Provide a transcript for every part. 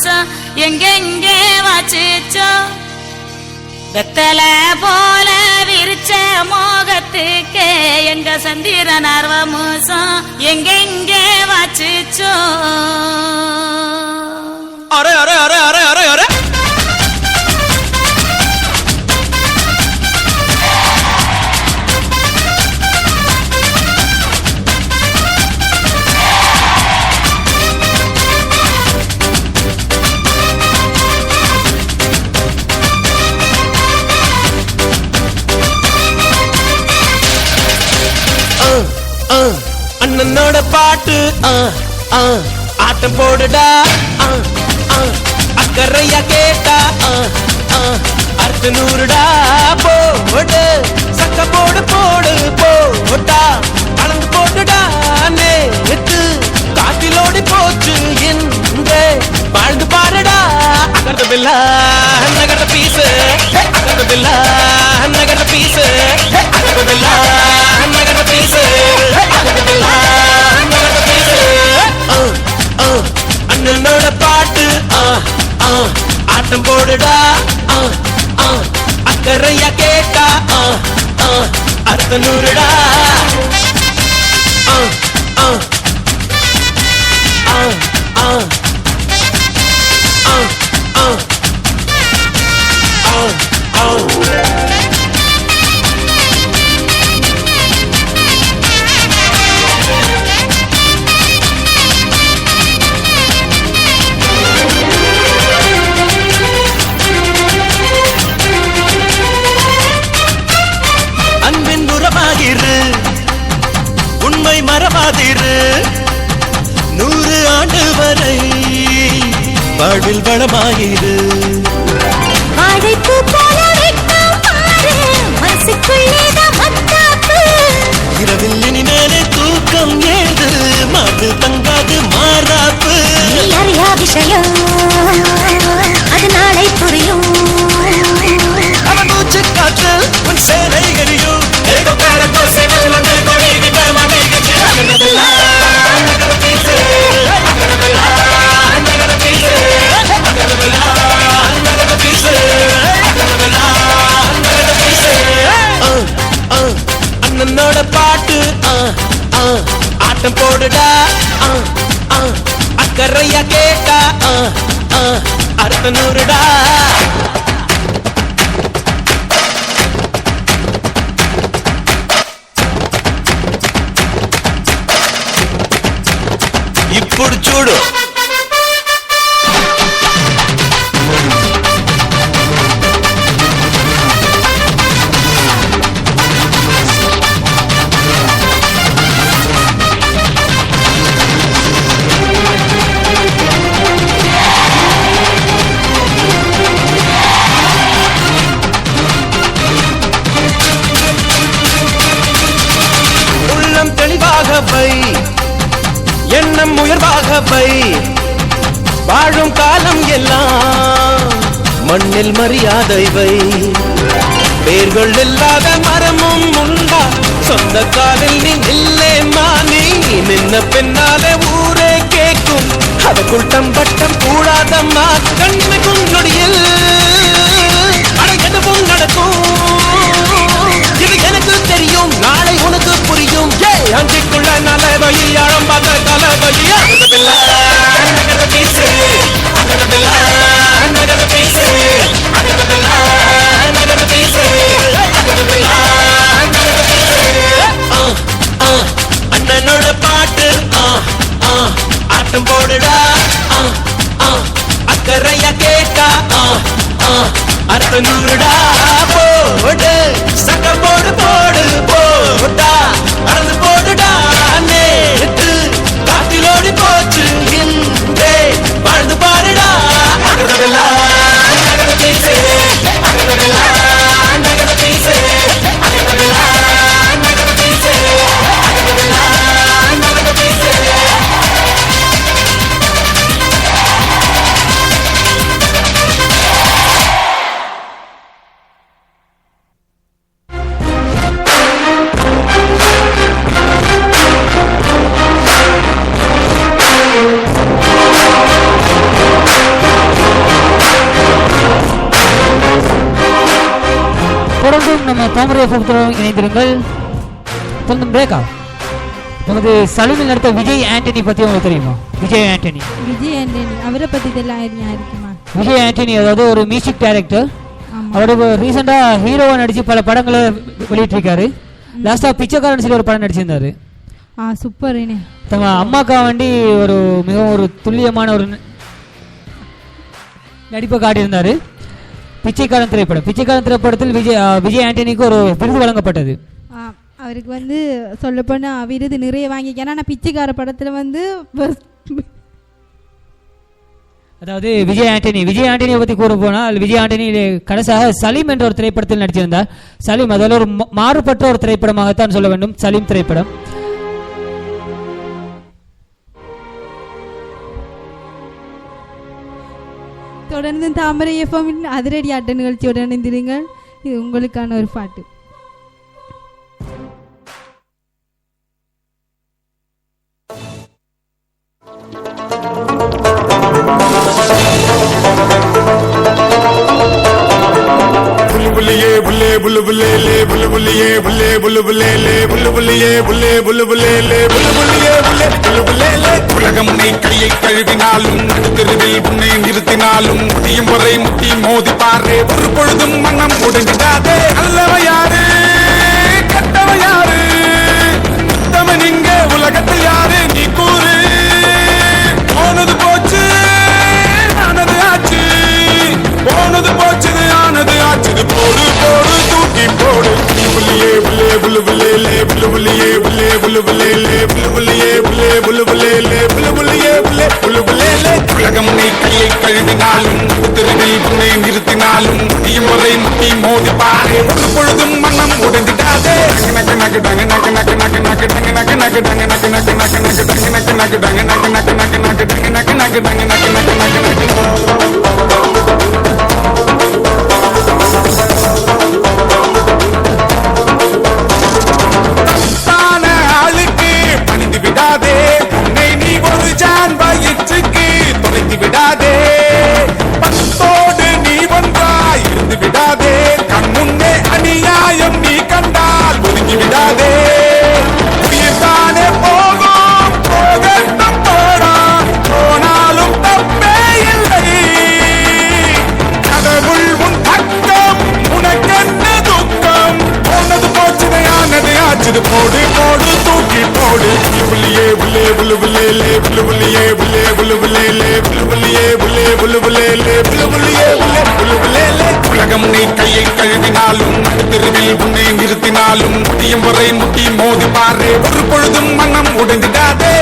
மாசம் எங்கெங்கே வச்சுச்சோ? வெத்தல போல விரிச்ச மோகத்துக்கே எங்க சந்திரன் அர்வமூசம் எங்கெங்கே வச்சுச்சோ? அரே அரே அரே அரே பாட்டு ஆட்டம் போடுடா அக்கறையா கேட்டா ஆ, அர்த்த நூறுடா போடு சக்க போடு போடு போட்டா கலந்து போட்டுடா நேத்து காட்டிலோடி போச்சு இந்த வாழ்ந்து பாருடா அகர்ந்த பில்லா நகர்ந்த பீசு அகர்ந்த பில்லா நகர்ந்த பீசு அகர்ந்த பில்லா. பாட்டு ஆட்டம் போடுடா அக்கறையா கேட்டா ஆ, மறவாதிரு நூறு ஆண்டு வரை வாழ்வில் வளமாயிரு. வாழைப்பூ போல இரவில் இனிமேலே தூக்கம் ஏது மாட்டு தங்காது மாறாப்பு அறியா விஷயம் அது நாளை புரியும். அவன் மூச்சு காற்று నూరుడా. ఇప్పుడు చూడు. எண்ணம் பை வாழும் காலம் எல்லாம் மண்ணில் மரியாதை வை வேர்கள் இல்லாத மரமும் உண்டா? சொந்த காலில் நீ நில்லே மானி. நின்ன பின்னாலே ஊரே கேட்கும். அதற்குள் தம்பட்டம் கூடாதம்மா கண்ணுக்கும் ஆட்டம் போடுடா அக்கறையா கேட்டா ஆ நூறுடா போடு. சக்க போடு போடு போட்டா அறந்து போடுடா Angela. பிரேக்கா நமது சலூனில் நடித்த விஜய் ஆண்டனி பற்றி உங்களுக்கு தெரியுமா? விஜய் ஆண்டனி. விஜய் ஆண்டனி அவரை பத்தி இருக்குமா விஜய் ஆண்டனி அதாவது ஒரு மியூசிக் டைரக்டர் ஆமா. அவரு ரீசெண்டாக ஹீரோவா நடிச்சு பல படங்களை வெளியிட்டிருக்காரு. லாஸ்ட்டாக பிச்சைக்காரன் சொல்லி ஒரு படம் நடிச்சிருந்தாரு. ஆ சூப்பர் தம்ம அம்மாக்கா வேண்டி ஒரு மிகவும் ஒரு துல்லியமான ஒரு நடிப்பை காட்டியிருந்தாரு. பிச்சைக்காரன் திரைப்படம். பிச்சைக்காரன் திரைப்படத்தில் விஜய் விஜய் ஆண்டனிக்கு ஒரு விருது வழங்கப்பட்டது. அவருக்கு வந்து சொல்லப்போனா விருது நிறைய வாங்கிக்க ஆனால் பிச்சைக்கார படத்துல வந்து அதாவது விஜய் ஆண்டனி விஜய் ஆண்டனியை பற்றி கூற போனால் விஜய் ஆண்டனி கடைசியாக சலீம் என்ற ஒரு திரைப்படத்தில் நடிச்சிருந்தார். சலீம் அதில் ஒரு மாறுபட்ட ஒரு திரைப்படமாகத்தான் சொல்ல வேண்டும். சலீம் திரைப்படம். தொடர்ந்து தாமரை எஃப்எம் அதிரடி ஆட்ட நிகழ்ச்சியோட இணைந்திருங்கள். இது உங்களுக்கான ஒரு பாட்டு. புல்லு புல்லே புல்லு புல்லியே புல்லே புல்லு புல்லே புல்லு புல்லியே புல்லே. புல்லு புல்லே உலகம் உன்னை கையை கழுவினாலும் நடுத்தெருவில் உன்னை நிறுத்தினாலும் முடியும் வரை முட்டி மோதி பாரு ஒரு பொழுதும் மனம் உடைஞ்சிடாதே புல்லு புள்ளே லே புல்லு புள்ளியே புள்ளே புல்லு புள்ளே லே புல்லு புள்ளியே புள்ளே புல்லு புள்ளே லே உலகம் உன்னை கையை கழுவினாலும் திருவில் உன்னை நிறுத்தினாலும் முடியும் வரை முட்டி மோதி பாரு ஒரு பொழுதும் மனம் உடைஞ்சிடாதே நக்கு நக்கு டங்கு நக்கு நக்கு நக்கு நக்கு டங்கு நக்கு நக்கு டங்கு நக்கு நக்கு நக்கு நக்கு டங்கு நக்கு நக்கு டங்கு நக்கு நக்கு நக்கு நக்கு டங்கு நக்கு நக்கு டங்கு நக்கு நக்கு நக்கு நக்கு விடாதே. பத்தோடு நீ ஒன்றாய் இருந்து விடாதே. கண்முன்னே அநியாயம் நீ கண்டால் ஒதுங்கி விடாதே. போடு போடு தூக்கி போடு. உள்ளே உள்ளே உள்ளே உள்ளே உள்ளே உள்ளே. புல்லு புள்ளே புல்லு புள்ளியே புல்லு புள்ளே உலகம் நீ கையை கழுவினாலும் தெருவில் உன்னை நிறுத்தினாலும் முடியும் வரை முட்டி மோதி பாரு. ஒரு பொழுதும் மனம் உடைந்திடாதே.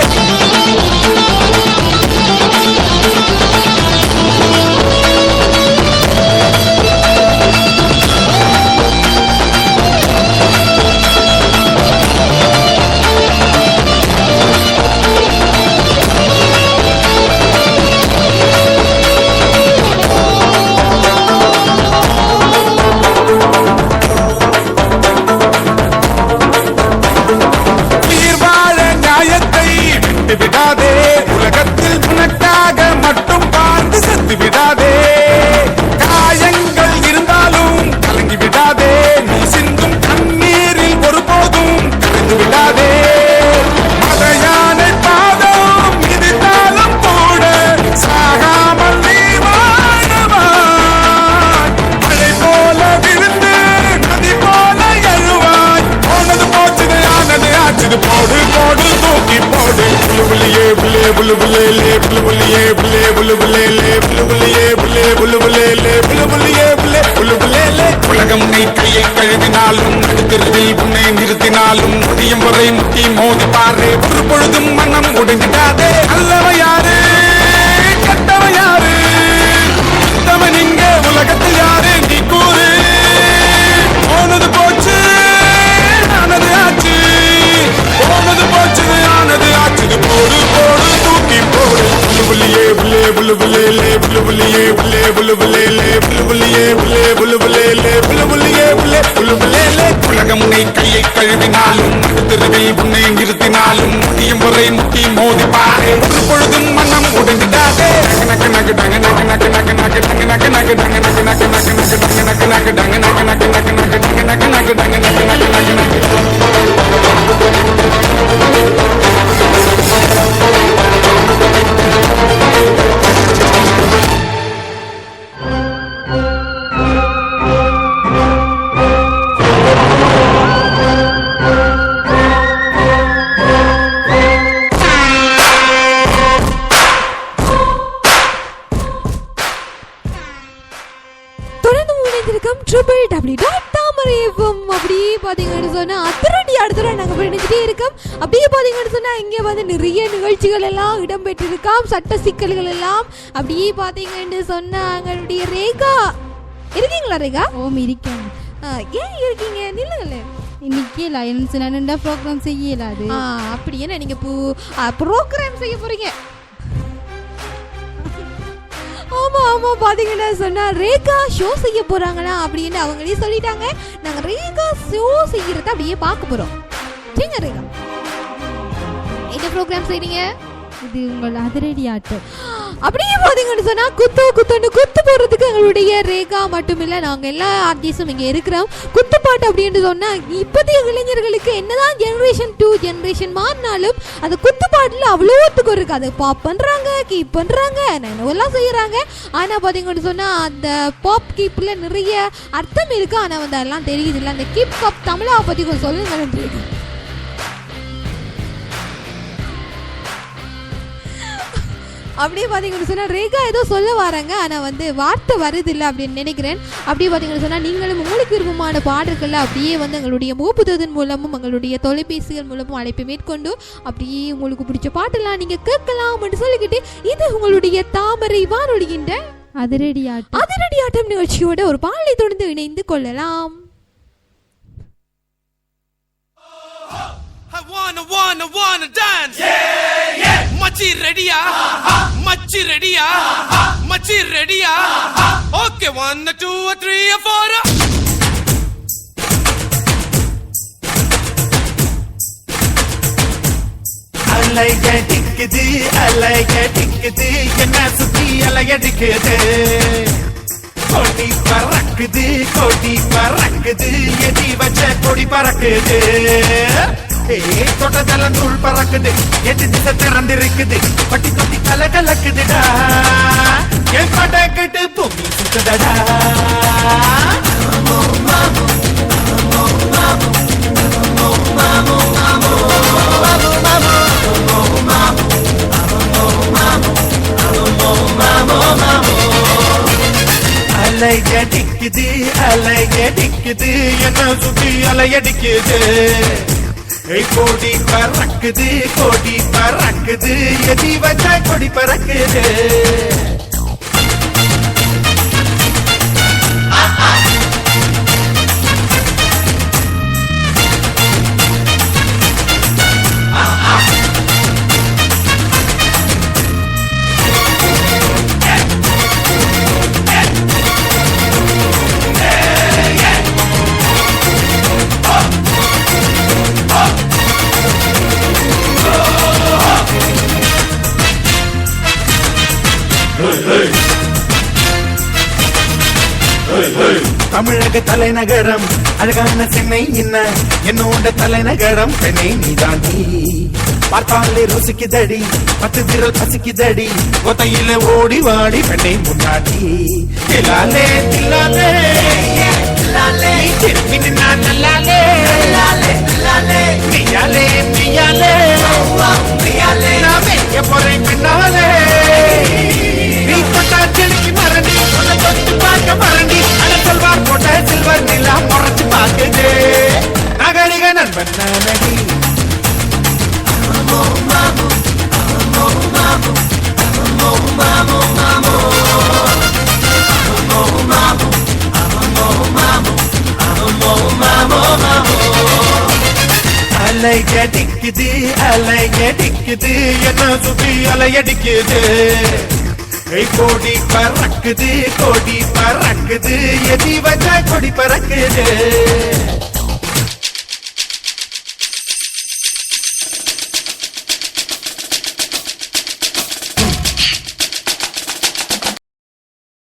நிறுத்தினாலும் முடியும் வரை முட்டி மோதி பாரு ஒரு பொழுதும் மனம் உடைஞ்சிடாதே அல்லவ யாரு? கட்டவ யாரு? உத்தமன் இங்க உலகத்தில் யாரு? நீ கூறு. போனது போச்சு ஆனது ஆச்சு. போனது போச்சு ஆனது ஆச்சு. போடு போடு தூக்கி போடு. புல்லு புள்ளியே புள்ளே புல்லு புள்ளே லே புள்ளியே புள்ளே புல்லு புள்ளே புள்ளியே புள்ளே புள்ளு உன்னை கையை கழுவினாலும் திருகை உன்னை நிறுத்தினாலும் முட்டியும் வரை முட்டி மோதி பாரு ஒரு பொழுதும் மனம் உடைந்துட்டாதே நக்கு நக்கு டங்கு நக்கு நக்கு நக்கு நக்கு டங்கு நக்கு நக்கு டங்கு நக்கு நக்கு நக்கு நக்கு டங்கு நக்கு நக்கு டங்கு நக்கு நக்கு நக்கு நக்கு டங்கு நக்கு நக்கு டங்கு நக்கு நக்கு நக்கு நக்கு நாங்கள் பயணிச்சுட்டே இருக்கோம். அப்படியே பார்த்தீங்கன்னு சொன்னா இங்கே வந்து நிறைய நிகழ்ச்சிகள் எல்லாம் இடம்பெற்றிருக்காம். சட்ட சிக்கல்கள் எல்லாம் அப்படியே பார்த்தீங்கன்னு சொன்னா எங்களுடைய ரேகா. இருக்கீங்களா ரேகா? ஓம் இருக்கேன். ஏன் இருக்கீங்க? நில்லுங்களே. இன்னைக்கு லயன்ஸ் நண்டா ப்ரோக்ராம் செய்யலாது ஆ அப்படி என்ன நீங்க ப்ரோக்ராம் செய்ய போறீங்க? ஆமா ஆமா பாத்தீங்கன்னா சொன்னா ரேகா ஷோ செய்ய போறாங்களா அப்படின்னு அவங்களே சொல்லிட்டாங்க. நாங்க ரேகா ஷோ செய்யறத அப்படியே பார்க்க போறோம். என்ன ப்ரோக்ராம் செய்றீங்க? இது உங்கள் அதிரடி ஆட்டம். அப்படியே பாத்தீங்கன்னு சொன்னா குத்து குத்துன்னு குத்து போடுறதுக்கு எங்களுடைய ரேகா மட்டும் இல்ல நாங்க எல்லா ஆர்டிஸ்டும் இங்க இருக்கிறோம். குத்துப்பாட்டு அப்படின்னு சொன்னா இப்போதைய இளைஞர்களுக்கு என்னதான் ஜெனரேஷன் டூ ஜெனரேஷன் மாறினாலும் அந்த குத்துப்பாட்டுல அவ்வளோத்துக்கு இருக்கு. அதை பாப் பண்றாங்க கீப் பண்றாங்க என்னென்னவெல்லாம் செய்யறாங்க. ஆனா பாத்தீங்கன்னு சொன்னா அந்த பாப் கீப்ல நிறைய அர்த்தம் இருக்கு. ஆனா வந்து அதெல்லாம் தெரியுது இல்ல. அந்த கீப் கப் தமிழா பத்தி கொஞ்சம் சொல்லுங்க அப்படியே பார்த்தீங்கன்னு சொன்னால் ரேகா ஏதோ சொல்ல வராங்க ஆனால் வந்து வார்த்தை வருது இல்லை அப்படின்னு நினைக்கிறேன் அப்படியே பார்த்தீங்கன்னு சொன்னால் நீங்களும் உங்களுக்கு விருப்பமான பாடல்களை அப்படியே வந்து எங்களுடைய முகப்புதவின் மூலமும் எங்களுடைய தொலைபேசிகள் மூலமும் அழைப்பை மேற்கொண்டு அப்படியே உங்களுக்கு பிடிச்ச பாட்டெல்லாம் நீங்கள் கேட்கலாம் அப்படின்னு சொல்லிக்கிட்டு இது உங்களுடைய தாமரை வானொலிகின்ற அதிரடி ஆட்டம் அதிரடி ஆட்டம் நிகழ்ச்சியோட ஒரு பாடலை தொடர்ந்து இணைந்து கொள்ளலாம் I wanna, wanna, wanna dance. Yeah. மச்சி ரெடியா? மச்சி ரெடியா? மச்சி ரெடியா? Okay one two three four அலைய டிக்குது அலைய டிக்குது என்ன சுத்தி அலையடிக்குது. கொடி பறக்குது கொடி பறக்குது எதி வச்ச கொடி பறக்குது. ஏ தொட்டதெல்லாம் நூல் பறக்குது. எட்டு திசை திறந்திருக்குது. பட்டி தொட்டி கல கலக்குதுடா. என் படக்கிட்டு பூமி சுத்துதடா. அலையடிக்குது அலையடிக்குது என்ன சுத்தி அலையடிக்குது கோடி பறக்குது கோடி பறக்குது. எதி வச்சா கொடி பறக்குது. தமிழக தலைநகரம். அழகான சென்னை என்ன? என்னோட தலைநகரம். சென்னை நீதாண்டி பார்த்தாலே ருசிக்குதடி. பத்து விரல் பசிக்குதடி. கொத்தையில ஓடி வாடி பெண்ணை முன்னாடி. தில்லாலே தில்லாலே நீ திரும்பி நின்னா நல்லாலே. அலையடிக்குது அலையடிக்குது என்ன சுத்தி அலையடிக்குது? ஏய், கோடி பறக்குது கோடி பறக்குது எதி வச்சா கொடி பறக்குது.